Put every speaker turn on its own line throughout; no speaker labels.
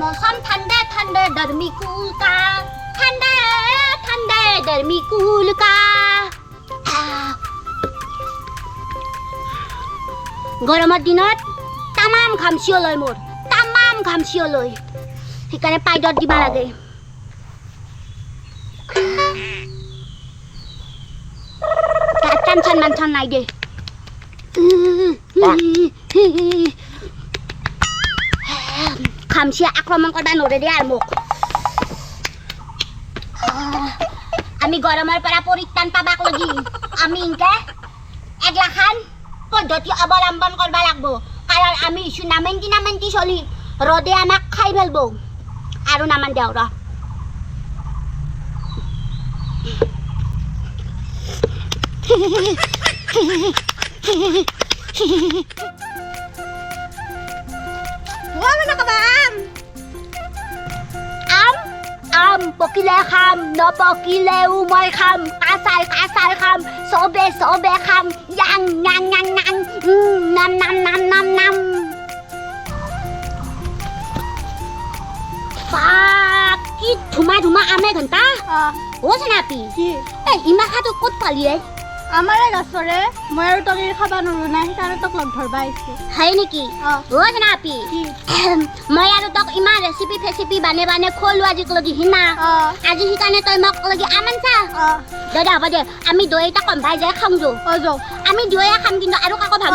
মৌসম দরমি কুলকা ঠাণ্ডা ঠাণ্ডা দরমি কুলকা আহ। গৰমৰ দিনত তামাম ঘামচিঅলৈ মোৰ তামাম ঘামচিঅলৈ সেইকাৰণে পাইডত দিব লাগে টেনচন মেনচন নাই দে খামচিয়ে আক্ৰমণ কৰিব নোৱাৰে দে আৰু মোক আমি গৰমৰ পৰা পৰিত্ৰাণ পাবাক লাগি আমি ইনকে এগলাখান পদ্ধতি অৱলম্বন কৰিব লাগিব কাৰণ আমি ইছ্যু নামেন্তি নামেন্তি চলি ৰদে আমাক খাই পেলব আৰু নামান দেও ৰ
Wala na ka ba,
আম পকিলে খাম নপকিলেও মই খাম কাচাই কাচাই খাম চবে চবে খাম ইয়াং নাং নাং নাং নাম নাম নাম নাম নাম। কি ধুমা ধুমা আমে ঘণ্টা
অ'
অ' চেনাপি
কি?
এই ইমান খাটো ক'ত পালি এই
আমাৰে গছৰে মই আৰু তলিৰ খাব নোৱাৰো নাই সেইকাৰণে তোক লগ ধৰবা আহিছো।
হয় নেকি?
অ' কি?
মই আৰু তোক ইমান ৰেচিপি ফেচিপি বানে বানে খোৱালো আজি লগি সিনা আজি সেইকাৰণে তই মোক লগি আমান চা
অ'
দে হ'ব দে আমি দৈ এটা কম্পাই যাই খাওঁ যো।
অ' যাওঁ
আমি দুয়ে খাম কিন্তু আৰু কাকো ভাগ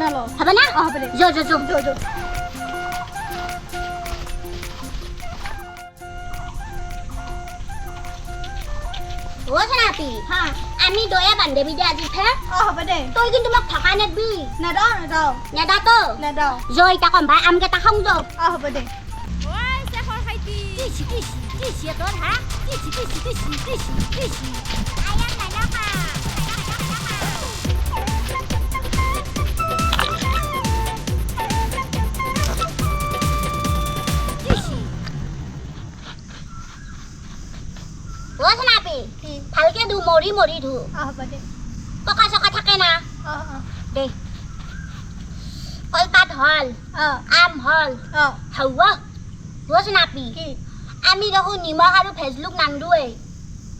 নলওঁ।
হ'ব না?
অ' হ'ব দে।
যো যো যো।
যাওঁ
অ'
হা।
আমি দয়ে বান্ধৱী দে আজি ফে
অ' হ'ব দে।
তই কিন্তু মোক থকা নেদবি।
নেদাও নেদাও।
নেদা তো
নেদাও।
যো এতিয়া কম্পাই আমকেইটা খাওঁ যো
অ' হ'ব দে।
অ' মৰি মৰি ধু
অ' হ'ব দে
পকা চকা থাকে না
অ' অ'
দে কলপাত হল আম হল হাওয়া অ' চেনাপি আমি দেখোন নিমখ আৰু ভেজলুক নান্দোৱে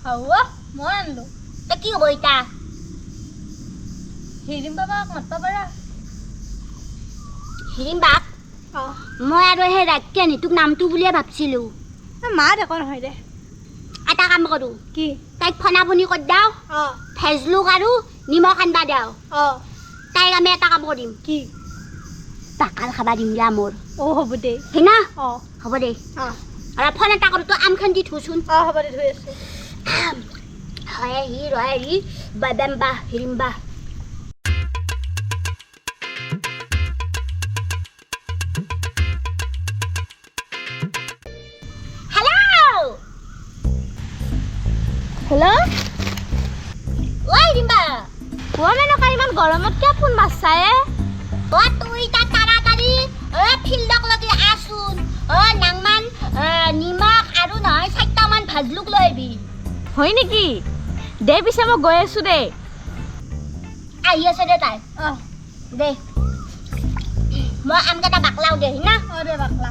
হ'ব মই আনিলোঁ
তে কি হ'ব এতিয়া
হিৰিম বাবাক মাতবা পাৰা
হিৰিম
অ'
মই আৰু সেই ৰাক্ষানী তোক নামটো বুলিয়ে ভাবছিলো
মা দেখো নহয় দে
এটা কাম কৰোঁ
কি
তাইক ফনা ফনি কৰি দিওঁ? ভেজলুক আৰু নিমখ আনবা দিওঁ। তাইক আমি এটা কাম কৰিম।
কি?
পাকাল খাবা দিম দিয়া মোৰ।
অ' হ'ব দে।
সেইনা
অ'
হ'ব দে।
অ'
আৰু ফোন এটা কৰোঁ তই আমখন দি থোচোন।
অ' হ'ব দে থৈ আছোঁ।
হয় হি ৰয় হি বাদাম বা চাৰিটামান লৈ আহিবি
হয় নেকি? দে পিছে মই গৈ আছোঁ দে।
আহি আছে দে তাই।
অ'
দে। মই আমকেইটা বাকলাও দে না?
অ' দে বাকলা।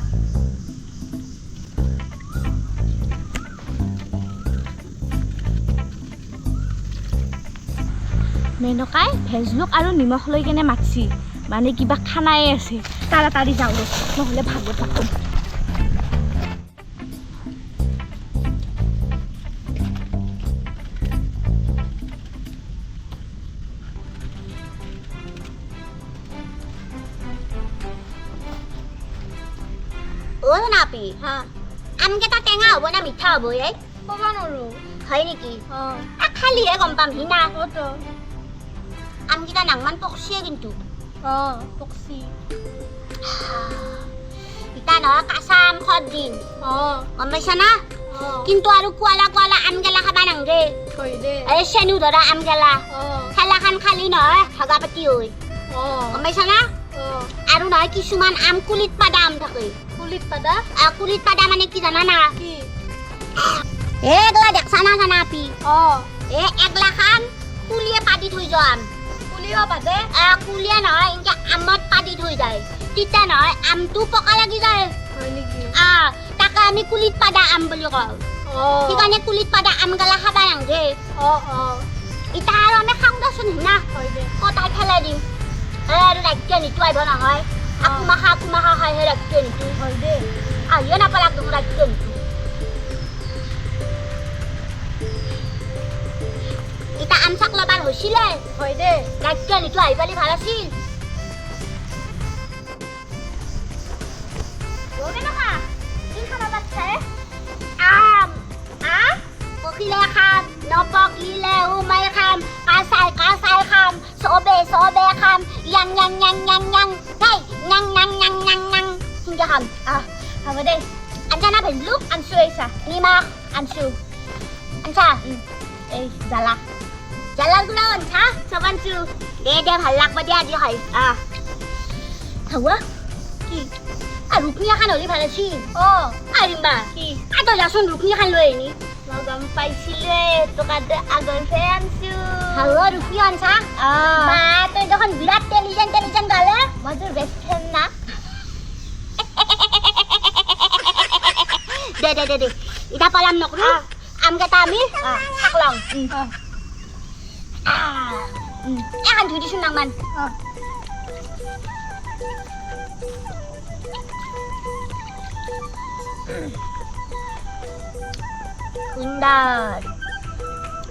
মেনকাই ভেজলুক আৰু নিমখ লৈ কেনে মাতছি মানে কিবা খানাই আছে। তাড়াতাড়ি যাওঁ দে নহ'লে ভাগত পাম
আমকেইটা টেঙা হ'ব না মিঠা হ'ব এই
ক'ব নোৱাৰোঁ
হয় নেকি
অঁ
আ, খালিহে গম পাম সি না
অ'তো
আমকেইটা নাংমান পকচিয়ে কিন্তু
অঁ পকচি
ইতা নহয় কাঁচা আম খত দিম
অঁ
গম পাইছা না
অঁ
কিন্তু আৰু কোৱালা কোৱালা আমগেলা খাবা নাংগে
থৈ দে
এই চেনু ধৰা আমগেলা
অঁ
খেলাখান খালি নহয় ভগা পাতি হৈ
অঁ
গম পাইছা না
অঁ
আৰু নহয় কিছুমান আম কুলিত পাদা আম থাকে
পুলিত পাদা
আহ, কুলিত পাদা মানে কি জানা না
কি
এগলা দেখছা না জানা আপি
অঁ
এ একলা খান কুলিয়ে পাতি থৈ যোৱা আম
পুলিও পাদে
আহ, কুলিয়ে নহয় এনেকে আমত পাতি থৈ যায় তেতিয়া নহয় আমটো পকা লাগি যায়
হয় নেকি
আহ তাকে আমি কুলিত পাদা আম বুলি কওঁ
অঁ
সেইকাৰণে কুলিত পাদা আম গালা খাবা নাংগে
অঁ অঁ
এতিয়া আৰু আমি খাওঁ দেচোন না কটাই পেলাই দিম আৰু ৰাজ্য আহিব নহয় Aku maha aku maha hai
hai rak
ten tu. Ayun apa rak rak ten tu. Kita amsak
lebar hosile.
Hoy de. Rak ten itu ai bali bhala sil. Yobe na ka. Kin khana bacche. Am. Am. Pokile kham. No pokile u mai kham. Kasai kasai kham. Sobe sobe kham. Yang yang yang yang yang. yang. 냥
냥냥냥
신기함
아 가
보
대
앉
아나
별로 안
수에
서 니마 안수 앉아
에
이 잘라 잘라 그러면
자
저번
주
내대 발락 버디하
지 할 아. 다 와? 이.
아 루크
니
한 어디 받았 지? 어.
아림 마. 이. 아
너 야손 루크니 한 로에
니.
마감
파
이실레 똑
같
은 아
건 팬 수. 다
와 루크니 한 사?
아. 마
또 저건 미라 텔리전 텔리전 갈 래?
맞아 왜 팬 나?
Deh, deh, deh, deh. Ika palam nok lu. Ah, am katami. Saklong. Ah. Ya kan judi senang man. indah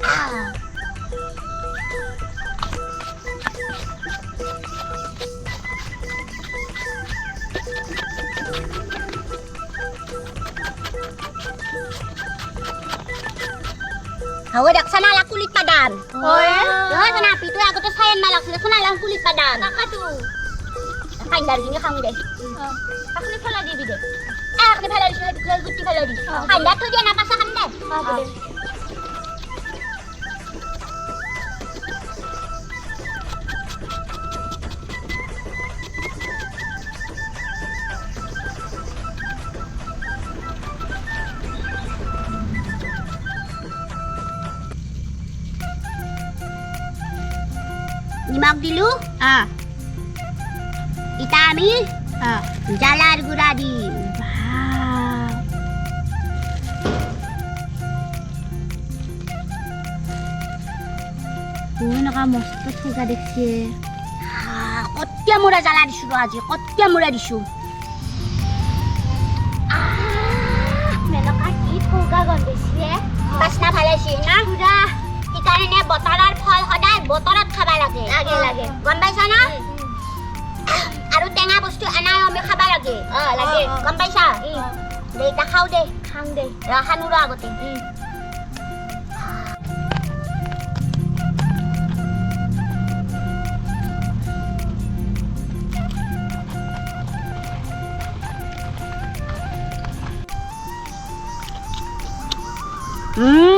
Ah. Hawa dak sana lah kulit padam.
Oh, ya?
sana api itu aku tuh sayang malak sudah sana lah kulit padan.
Kakak তাকাতো
Kain dari ini kamu deh.
অঁ পাখলি ফেলা দিবি bide.
Eh, aku di sini di gutti di.
Oh,
Kain dah tuh dia napa saham deh.
হ'ব দে
নিমখ দিলো?
আহ
ইটা আমি
আহ
জ্বালার গুড়া
এনেকুৱা মস্ত চুগা দেখছে।
কতিয়া মূৰা জ্বালা দিছো ৰ আজি কতিয়া মূৰা দিছো?
মেনকা কি চুগা গন্ধাইছে
বাচনা না?
পুৰা।
সেইকাৰণে বতৰৰ ফল সদায় বতৰত লাগে
লাগে, লাগে।
গম পাইছা না আৰু টেঙা বস্তু এনাই আমি খাব লাগে
অ লাগে
গম পাইছা
উম।
দে এতিয়া খাওঁ দে
খাং দে
ৰখানো ৰ আগতে উম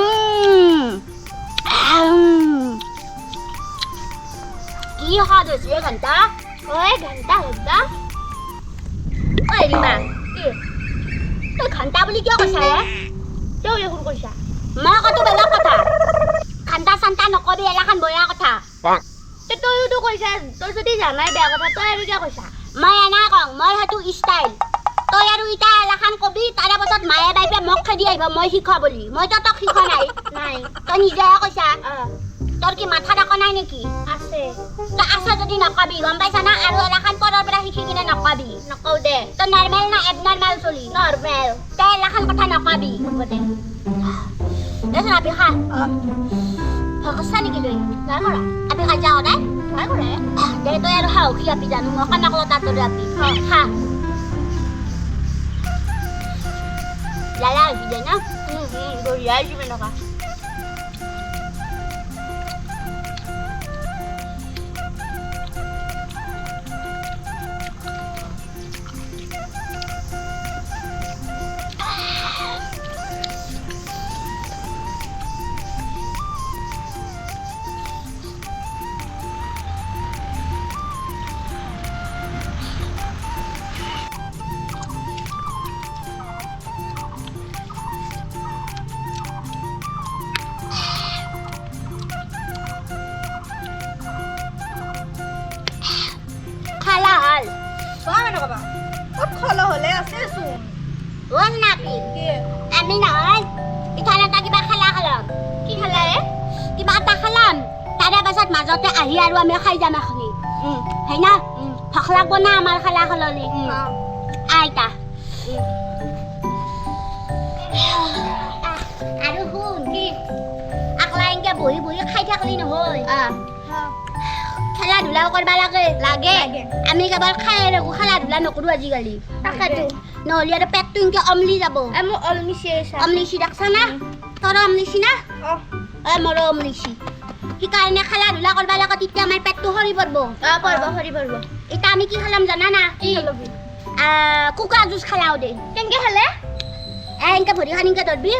তই বুলি কিয় কৈছা হে
দেখোন কৈছা
মই বেলেগ কথা নকবি এলাখান বয়া কথা
তে তইয়োতো কৈছা তই যদি জানাই বেয়া কথা তই আৰু কিয় কৈছা
মই এনা কওঁ মই সেইটো ষ্টাইল তই আৰু ইটা এলাখান কবি তাৰে পাছত মায়ে বাইপে মোক খেদি আহিব মই শিকোৱা বুলি মইতো তোক শিকোৱা নাই
নাই
তই নিজেহে কৈছা
অঁ
তোৰ কি মাথা ডাক নাই নেকি
আছে
তই আছা যদি নকবি গম পাইছা না আৰু এলাখান পৰৰ পৰা শিকি কিনে নকবি
নকওঁ দে
তই নৰ্মেল না এবনৰ্মেল চলি
নৰ্মেল
তই এলাখান কথা নকবি
হ'ব দে
দেচোন আপি খা ভকস্তা নেকি তই
নাই কৰা
আপি খাই যাওঁ
নাই কৰে
দে তই আৰু সাহসী আপি জানো মই কাণক লতাৰ দৰে আপি খা লালা দে না
বঢ়িয়া হৈছে মেনকা
মাজতে আহি আৰু আমি খাই যাম এখনি। হয় না? ভোক লাগব না আমাৰ খালা খাললি? আইতা আৰু শুন কি? আকলা এনকে বহি বহি খাই থাকলি নহয়। খেলা ধূলাও কৰিব লাগে? লাগে। আমি কেৱল খাই থাকোঁ খেলা ধূলা নকৰোঁ আজিকালি।
তাকেতো।
নহ'লে আৰু পেটটো এনকে অমলি যাব।
অলমিছে
অমলিছি দেখছা না? তোৰ অমলিছি না? এ মোৰো অমলিছি সেইকাৰণে খেলা ধূলা কৰিব লাগে তেতিয়া আমাৰ পেটটো সৰি পৰিব
পৰিব সৰি পৰিব
এতিয়া আমি কি খালাম জানা না
কি
কুকুৰা যুঁজ খালাও দে
কেনেকে খালে
এ এনেকে ভৰি খানিকে ধৰবি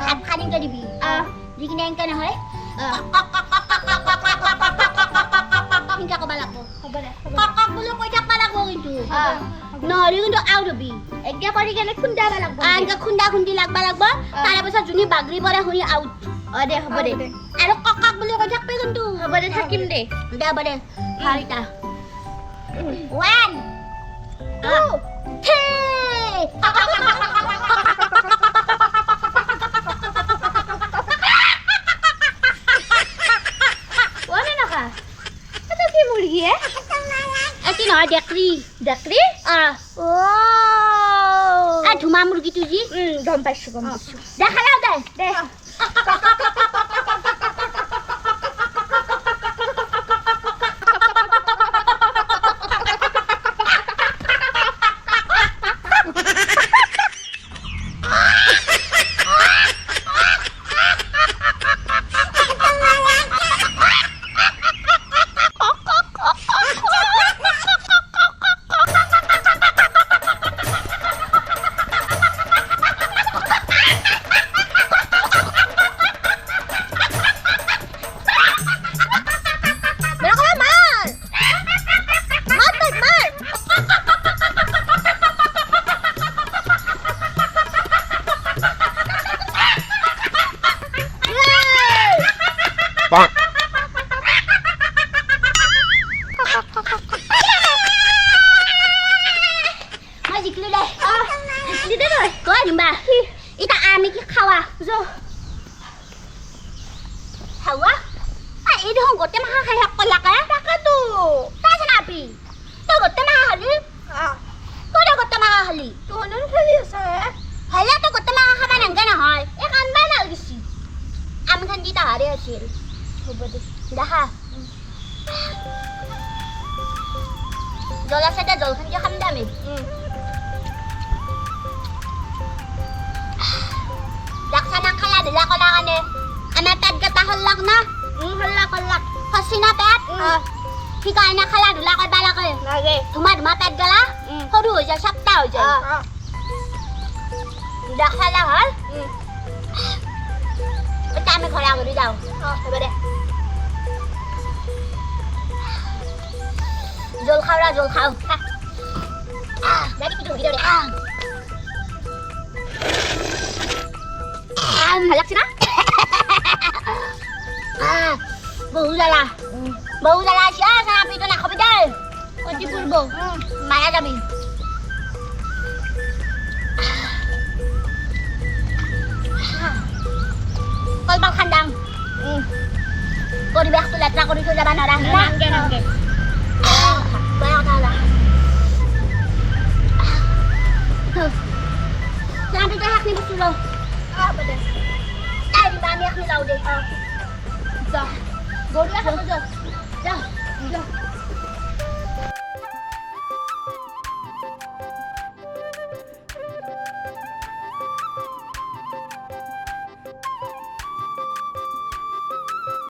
হাত খানিকে দিবি দি কিনে এনেকে নহয় সেনেকে ক'ব লাগিব
হ'ব দে
কক কক বুলি কৈ থাকিব লাগিব কিন্তু নহ'লে কিন্তু আউট হবি
একে কৰি কেনে খুন্দাব লাগব
আহ, এনেকে খুন্দা খুন্দি লাগবা লাগব তাৰে পাছত যোনী বাগৰি পৰে শুনি
out Oh deh, apa deh? Eh,
Elok kokak beli
rojak
pikan
tuh.
Apa deh hakim deh?
Udah apa deh? Hari ta.
One, two,
three.
Ati no dakri. Dakri? Ah. Oh. Ah, tu mamur gitu ji. Hmm, gompash gompash. Dah kalah. hawa ai ido hong gote ma hai hak kala ka ra ka tu ta sa na pi to gote ma hali ha to gote
ma hali to
nun khali sa hai ya to gote ma ha ban ga na hai e kan
ba na
gi si am kan di ta re asil hoba de da ha jola sa da jol khan ja kham da
me কল্লাক
ফচি না পেট সেইকাৰণে খালা ধূলা কৰিব লাগে
লাগে
ধুমা ধুমা পেট গেলা সৰু হৈ যায় চাপ্তা হৈ যায় দেখালা হ'ল এতিয়া আমি ঘৰা ঘূৰি যাওঁ হ'ব দে জল খাওঁ ৰা জল খাওঁ খা। আহ, দাদি পিঠু ভিতরে আহ আহ, ভাল লাগছে না আহ, বহু জ্বালা বহু জ্বালা আছে আহ, সারা পিঠু নাখাবি দে অতি পূর্ব মারা যাবি কলপাল খান্দাং পৰিৱেশটো লেতেৰা কৰি থৈ যাবা নৰা